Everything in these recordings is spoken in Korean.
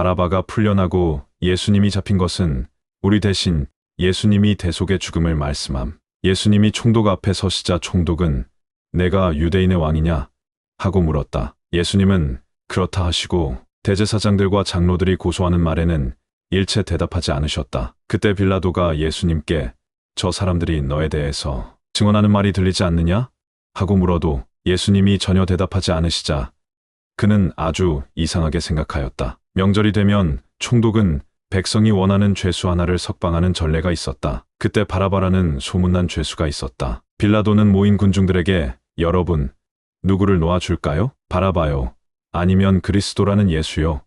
바라바가 풀려나고 예수님이 잡힌 것은 우리 대신 예수님이 대속의 죽음을 말씀함. 예수님이 총독 앞에 서시자 총독은 내가 유대인의 왕이냐? 하고 물었다. 예수님은 그렇다 하시고 대제사장들과 장로들이 고소하는 말에는 일체 대답하지 않으셨다. 그때 빌라도가 예수님께 저 사람들이 너에 대해서 증언하는 말이 들리지 않느냐? 하고 물어도 예수님이 전혀 대답하지 않으시자 그는 아주 이상하게 생각하였다. 명절이 되면 총독은 백성이 원하는 죄수 하나를 석방하는 전례가 있었다. 그때 바라바라는 소문난 죄수가 있었다. 빌라도는 모인 군중들에게 여러분 누구를 놓아줄까요? 바라바요. 아니면 그리스도라는 예수요.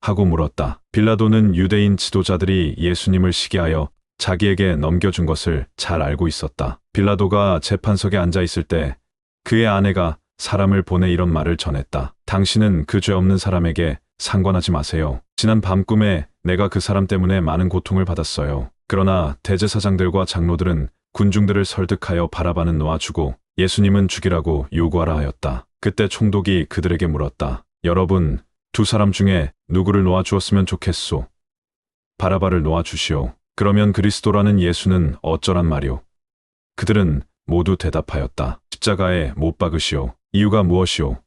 하고 물었다. 빌라도는 유대인 지도자들이 예수님을 시기하여 자기에게 넘겨준 것을 잘 알고 있었다. 빌라도가 재판석에 앉아 있을 때 그의 아내가 사람을 보내 이런 말을 전했다. 당신은 그 죄 없는 사람에게 상관하지 마세요. 지난 밤 꿈에 내가 그 사람 때문에 많은 고통을 받았어요. 그러나 대제사장들과 장로들은 군중들을 설득하여 바라바는 놓아주고 예수님은 죽이라고 요구하라 하였다. 그때 총독이 그들에게 물었다. 여러분, 두 사람 중에 누구를 놓아주었으면 좋겠소? 바라바를 놓아주시오. 그러면 그리스도라는 예수는 어쩌란 말이오? 그들은 모두 대답하였다. 십자가에 못 박으시오. 이유가 무엇이오?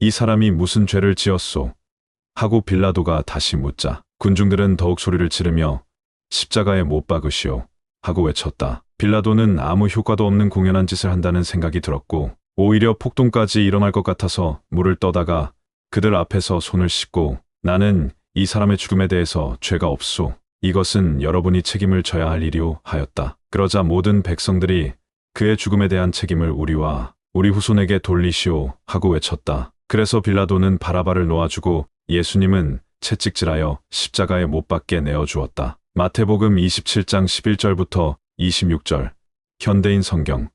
이 사람이 무슨 죄를 지었소? 하고 빌라도가 다시 묻자 군중들은 더욱 소리를 지르며 십자가에 못 박으시오. 하고 외쳤다. 빌라도는 아무 효과도 없는 공연한 짓을 한다는 생각이 들었고 오히려 폭동까지 일어날 것 같아서 물을 떠다가 그들 앞에서 손을 씻고 나는 이 사람의 죽음에 대해서 죄가 없소. 이것은 여러분이 책임을 져야 할 일이오 하였다. 그러자 모든 백성들이 그의 죽음에 대한 책임을 우리와 우리 후손에게 돌리시오 하고 외쳤다. 그래서 빌라도는 바라바를 놓아주고 예수님은 채찍질하여 십자가에 못 박게 내어 주었다. 마태복음 27장 11절부터 26절 현대인 성경